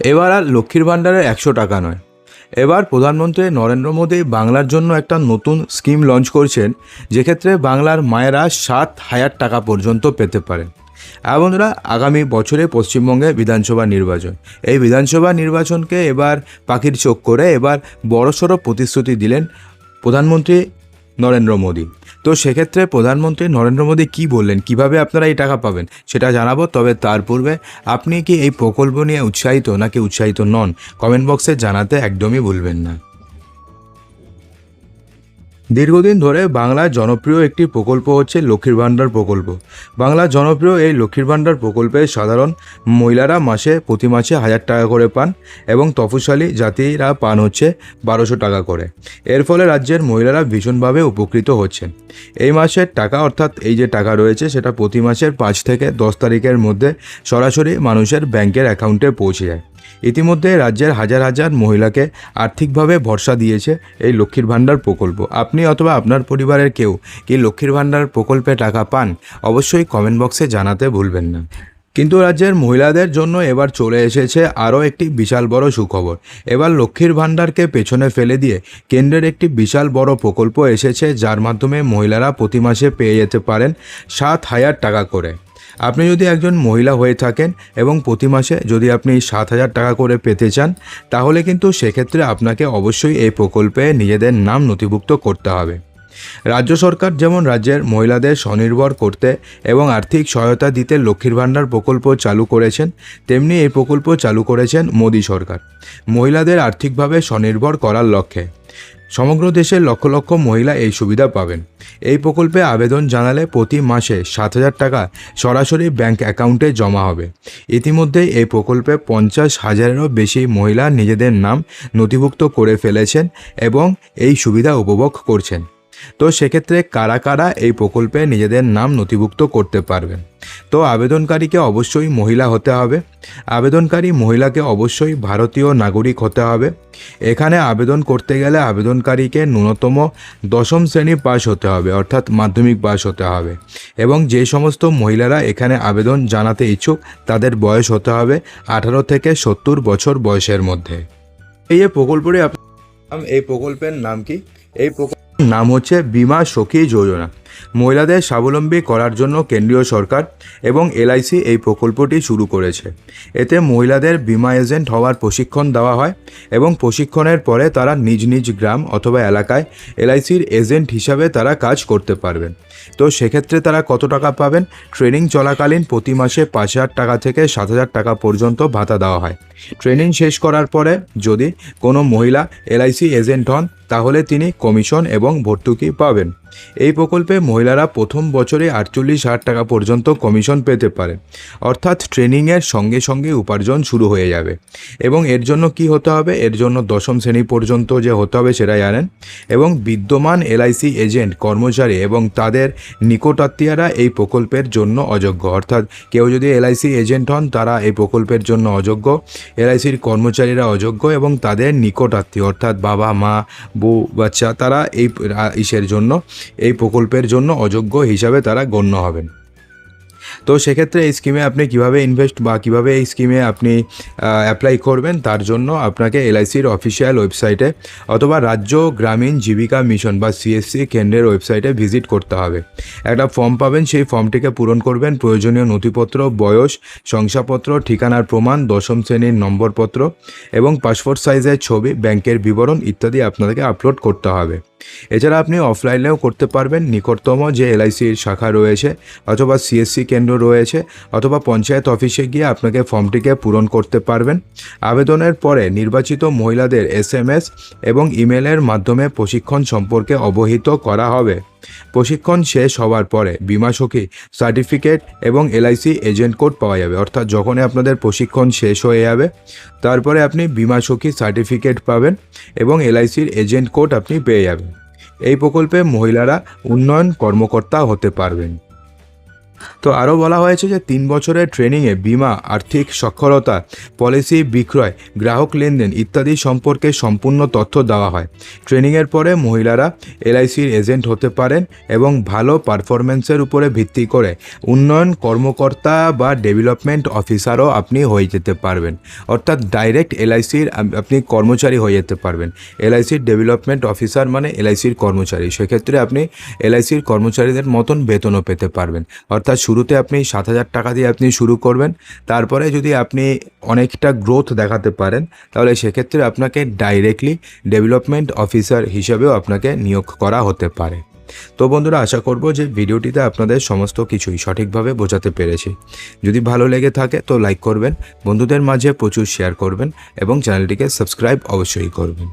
এবার আর লক্ষ্মীর ভাণ্ডারের একশো টাকা নয়। এবার প্রধানমন্ত্রী নরেন্দ্র মোদী বাংলার জন্য একটা নতুন স্কিম লঞ্চ করছেন, যেক্ষেত্রে বাংলার মায়েরা সাত হাজার টাকা পর্যন্ত পেতে পারেন। আর বন্ধুরা, আগামী বছরে পশ্চিমবঙ্গে বিধানসভা নির্বাচন। এই বিধানসভা নির্বাচনকে এবার পাখির চোখ করে এবার বড়সড় প্রতিশ্রুতি দিলেন প্রধানমন্ত্রী নরেন্দ্র মোদী। তো সেক্ষেত্রে প্রধানমন্ত্রী নরেন্দ্র মোদী কী বললেন? কীভাবে আপনারা এই টাকা পাবেন? সেটা জানাব, তবে তার পূর্বে আপনি কি এই প্রকল্প নিয়ে উৎসাহিত নাকি উৎসাহিত নন? কমেন্ট বক্সে জানাতে একদমই ভুলবেন না। দীর্ঘদিন ধরে বাংলার জনপ্রিয় একটি প্রকল্প হচ্ছে লক্ষ্মীর ভাণ্ডার প্রকল্প। বাংলার জনপ্রিয় এই লক্ষ্মীর ভাণ্ডার প্রকল্পে সাধারণ মহিলারা মাসে, প্রতি মাসে হাজার টাকা করে পান এবং তফসিলি জাতিরা পান হচ্ছে বারোশো টাকা করে। এর ফলে রাজ্যের মহিলারা ভীষণভাবে উপকৃত হচ্ছেন। এই মাসের টাকা, অর্থাৎ এই যে টাকা রয়েছে, সেটা প্রতি মাসের পাঁচ থেকে দশ তারিখের মধ্যে সরাসরি মানুষের ব্যাংকের অ্যাকাউন্টে পৌঁছে যায়। ইতিমধ্যে রাজ্যের হাজার হাজার মহিলাকে আর্থিকভাবে ভরসা দিয়েছে এই লক্ষ্মীর ভাণ্ডার প্রকল্প। আপনি অথবা আপনার পরিবারের কেউ কি লক্ষ্মীর ভাণ্ডার প্রকল্পে টাকা পান, অবশ্যই কমেন্ট বক্সে জানাতে ভুলবেন না। কিন্তু রাজ্যের মহিলাদের জন্য এবার চলে এসেছে আরও একটি বিশাল বড় সুখবর। এবার লক্ষ্মীর ভাণ্ডারকে পেছনে ফেলে দিয়ে কেন্দ্রের একটি বিশাল বড় প্রকল্প এসেছে, যার মাধ্যমে মহিলারা প্রতি মাসে পেয়ে যেতে পারেন সাত হাজার টাকা করে। আপনি যদি একজন মহিলা হয়ে থাকেন এবং প্রতি মাসে যদি আপনি সাত হাজার টাকা করে পেতে চান, তাহলে কিন্তু সেক্ষেত্রে আপনাকে অবশ্যই এই প্রকল্পে নিজেদের নাম নথিভুক্ত করতে হবে। রাজ্য সরকার যেমন রাজ্যের মহিলাদের স্বনির্ভর করতে এবং আর্থিক সহায়তা দিতে লক্ষ্মীর ভাণ্ডার প্রকল্প চালু করেছেন, তেমনি এই প্রকল্প চালু করেছেন মোদী সরকার। মহিলাদের আর্থিকভাবে স্বনির্ভর করার লক্ষ্যে। সমগ্র দেশের লক্ষ লক্ষ মহিলা এই সুবিধা পাবেন। এই প্রকল্পে আবেদন জানালে প্রতি মাসে সাত হাজার টাকা সরাসরি ব্যাংক অ্যাকাউন্টে জমা হবে। ইতিমধ্যে এই প্রকল্পে পঞ্চাশ হাজারেরও বেশি মহিলা নিজেদের নাম নথিভুক্ত করে ফেলেছেন এবং এই সুবিধা উপভোগ করছেন। তো সেক্ষেত্রে কারা কারা এই প্রকল্পে নিজেদের নাম নথিভুক্ত করতে পারবেন তো আবেদনকারীকে অবশ্যই মহিলা হতে হবে। আবেদনকারী মহিলাকে অবশ্যই ভারতীয় নাগরিক হতে হবে। এখানে আবেদন করতে গেলে আবেদনকারীকে ন্যূনতম দশম শ্রেণি পাস হতে হবে, অর্থাৎ মাধ্যমিক পাস হতে হবে। এবং যে সমস্ত মহিলারা এখানে আবেদন জানাতে ইচ্ছুক, তাদের বয়স হতে হবে আঠারো থেকে সত্তর বছর বয়সের মধ্যে। এই প্রকল্পটি এই প্রকল্পের নাম কি? এই প্রকল্প নাম হচ্ছে বিমা সখী যোজনা। মহিলাদের স্বাবলম্বী করার জন্য কেন্দ্রীয় সরকার এবং এলআইসি এই প্রকল্পটি শুরু করেছে। এতে মহিলাদের বিমা এজেন্ট হওয়ার প্রশিক্ষণ দেওয়া হয় এবং প্রশিক্ষণের পরে তারা নিজ নিজ গ্রাম অথবা এলাকায় এলআইসির এজেন্ট হিসাবে তারা কাজ করতে পারবেন। তো সেক্ষেত্রে তারা কত টাকা পাবেন? ট্রেনিং চলাকালীন প্রতি মাসে পাঁচ হাজার টাকা থেকে সাত হাজার টাকা পর্যন্ত ভাতা দেওয়া হয়। ট্রেনিং শেষ করার পরে যদি কোনো মহিলা এলআইসি এজেন্ট হন, তাহলে তিনি কমিশন এবং ভর্তুকি পাবেন। এই প্রকল্পে মহিলারা প্রথম বছরে আটচল্লিশ হাজার টাকা পর্যন্ত কমিশন পেতে পারেন অর্থাৎ ট্রেনিংয়ের সঙ্গে সঙ্গে উপার্জন শুরু হয়ে যাবে। এবং এর জন্য কি হতে হবে? এর জন্য দশম শ্রেণি পর্যন্ত যে হতে হবে সেটা জানেন। এবং বিদ্যমান এলআইসি এজেন্ট কর্মচারী এবং তাদের নিকটাত্মীয়রা এই প্রকল্পের জন্য অযোগ্য। অর্থাৎ কেউ যদি এলআইসি এজেন্ট হন, তারা এই প্রকল্পের জন্য অযোগ্য। এলআইসির কর্মচারীরা অযোগ্য এবং তাদের নিকট আত্মীয়, অর্থাৎ বাবা, মা, বউ, বাচ্চা, তারা এই ইসের জন্য, এই প্রকল্পের জন্য অযোগ্য হিসাবে তারা গণ্য হবেন। তো সেক্ষেত্রে এই স্কিমে আপনি কীভাবে ইনভেস্ট বা কীভাবে এই স্কিমে আপনি অ্যাপ্লাই করবেন, তার জন্য আপনাকে এলআইসির অফিসিয়াল ওয়েবসাইটে অথবা রাজ্য গ্রামীণ জীবিকা মিশন বা সিএসসি কেন্দ্রের ওয়েবসাইটে ভিজিট করতে হবে। একটা ফর্ম পাবেন, সেই ফর্মটিকে পূরণ করবেন। প্রয়োজনীয় নথিপত্র, বয়স, শংসাপত্র, ঠিকানার প্রমাণ, দশম শ্রেণির নম্বরপত্র এবং পাসপোর্ট সাইজের ছবি ব্যাংকের বিবরণ ইত্যাদি আপনাদেরকে আপলোড করতে হবে। এছাড়া আপনি অফলাইনেও করতে পারবেন। নিকটতম যে এলআইসির শাখা রয়েছে, অথবা সিএসসি কেন্দ্র রয়েছে, অথবা পঞ্চায়েত অফিসে গিয়ে আপনাকে ফর্মটিকে পূরণ করতে পারবেন। আবেদনের পরে নির্বাচিত মহিলাদের এসএমএস এবং ইমেলের মাধ্যমে প্রশিক্ষণ সম্পর্কে অবহিত করা হবে। প্রশিক্ষণ শেষ হওয়ার পরে বিমা সখী, সার্টিফিকেট এবং এলআইসি এজেন্ট কোড পাওয়া যাবে। অর্থাৎ যখনই আপনাদের প্রশিক্ষণ শেষ হয়ে যাবে, তারপরে আপনি বিমা সখী সার্টিফিকেট পাবেন এবং এলআইসির এজেন্ট কোড আপনি পেয়ে যাবেন। এই প্রকল্পে মহিলারা উন্নয়ন কর্মকর্তা হতে পারবেন। তো আরও বলা হয়েছে যে তিন বছরের ট্রেনিংয়ে বিমা, আর্থিক সক্ষরতা পলিসি বিক্রয়, গ্রাহক লেনদেন ইত্যাদি সম্পর্কে সম্পূর্ণ তথ্য দেওয়া হয়। ট্রেনিংয়ের পরে মহিলারা এলআইসির এজেন্ট হতে পারেন এবং ভালো পারফরমেন্সের উপরে ভিত্তি করে উন্নয়ন কর্মকর্তা বা ডেভেলপমেন্ট অফিসারও আপনি হয়ে যেতে পারবেন। অর্থাৎ ডাইরেক্ট এলআইসির আপনি কর্মচারী হয়ে যেতে পারবেন। এলআইসির ডেভেলপমেন্ট অফিসার মানে এলআইসির কর্মচারী। সেক্ষেত্রে আপনি এলআইসির কর্মচারীদের মতন বেতনও পেতে পারবেন। অর্থাৎ শুরুতে আপনি সাত হাজার টাকা দিয়ে আপনি শুরু করবেন, তারপরে যদি আপনি অনেকটা গ্রোথ দেখাতে পারেন, তাহলে সেক্ষেত্রে আপনাকে ডাইরেক্টলি ডেভেলপমেন্ট অফিসার হিসেবেও আপনাকে নিয়োগ করা হতে পারে। তো বন্ধুরা, আশা করব যে ভিডিওটিতে আপনাদের সমস্ত কিছুই সঠিকভাবে বোঝাতে পেরেছি। যদি ভালো লেগে থাকে তো লাইক করবেন, বন্ধুদের মাঝে প্রচুর শেয়ার করবেন এবং চ্যানেলটিকে সাবস্ক্রাইব অবশ্যই করবেন।